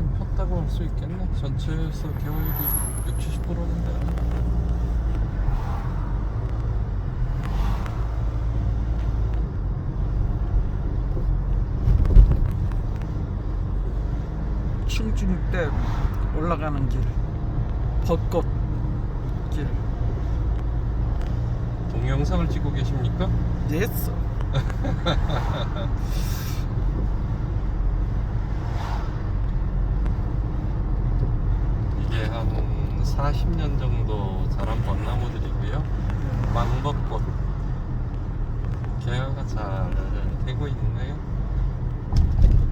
정도쯤 폈다고 할 수 있겠네. 전체에서 개화율이 60, 70%인데. 충중댐 올라가는 길 벚꽃 길 동영상을 찍고 계십니까? 예스 이 게 한 40년 정도 자란 벚나무들이고요. 망벚꽃. 개화가 잘 되고 있네요.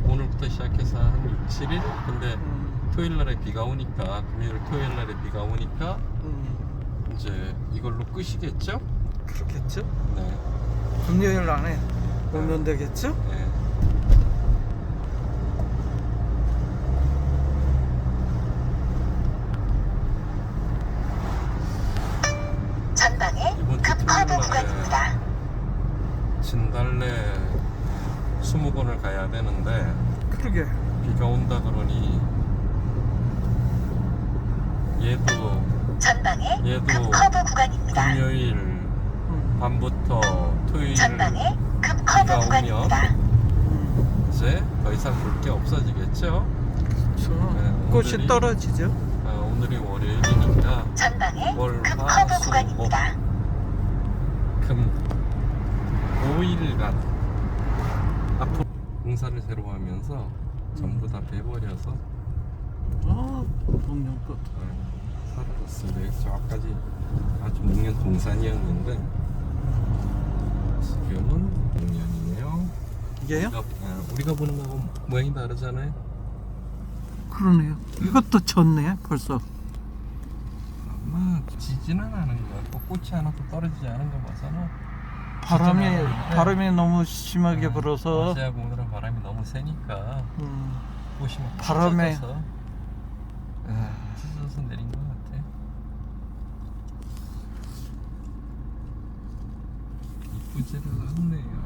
오늘부터 시작해서 한 6, 7일? 근데 음, 토요일 날에 비가 오니까 금요일 토요일 날에 비가 오니까 음, 이제 이걸로 끄시겠죠? 그렇겠죠 네. 금요일 안에 오면 되겠죠 네. 전방에 이번 주 급 토요일 커브 날에 구간입니다. 진달래 수목원을 가야 되는데 그러게 비가 온다 그러니 얘도 전방에 얘도 급 커브 구간입니다. 금요일 음, 밤부터 토요일 전방에 급 비가 커브 오면 구간입니다. 음, 이제 더 이상 볼 게 없어지겠죠? 그렇죠 네, 꽃이 오늘이- 떨어지죠 아, 오늘이 월요일이니까 전방에 월, 급 화, 커브 수, 구간입니다. 금 5일간 앞으로 공사를 새로 하면서 전부 다 베버려서 아 동양꽃 어, 사라졌습니다. 저 앞까지 아주 목련 동산이었는데 지금은 목련이네요. 이게요? 우리가, 아, 우리가 보는 거하고 모양이 다르잖아요. 그러네요 이것도 졌네 벌써 아마 지지는 않은 것 같고 꽃이 하나도 떨어지지 않은 거 봐서는 바람이 않은데 바람이 너무 심하게 불어서. 어제하고 오늘은 바람이 너무 세니까. 음, 막 바람에- 찢어져서. 아, 찢어져서 내린 것 같아. 이쁘지를 않네요.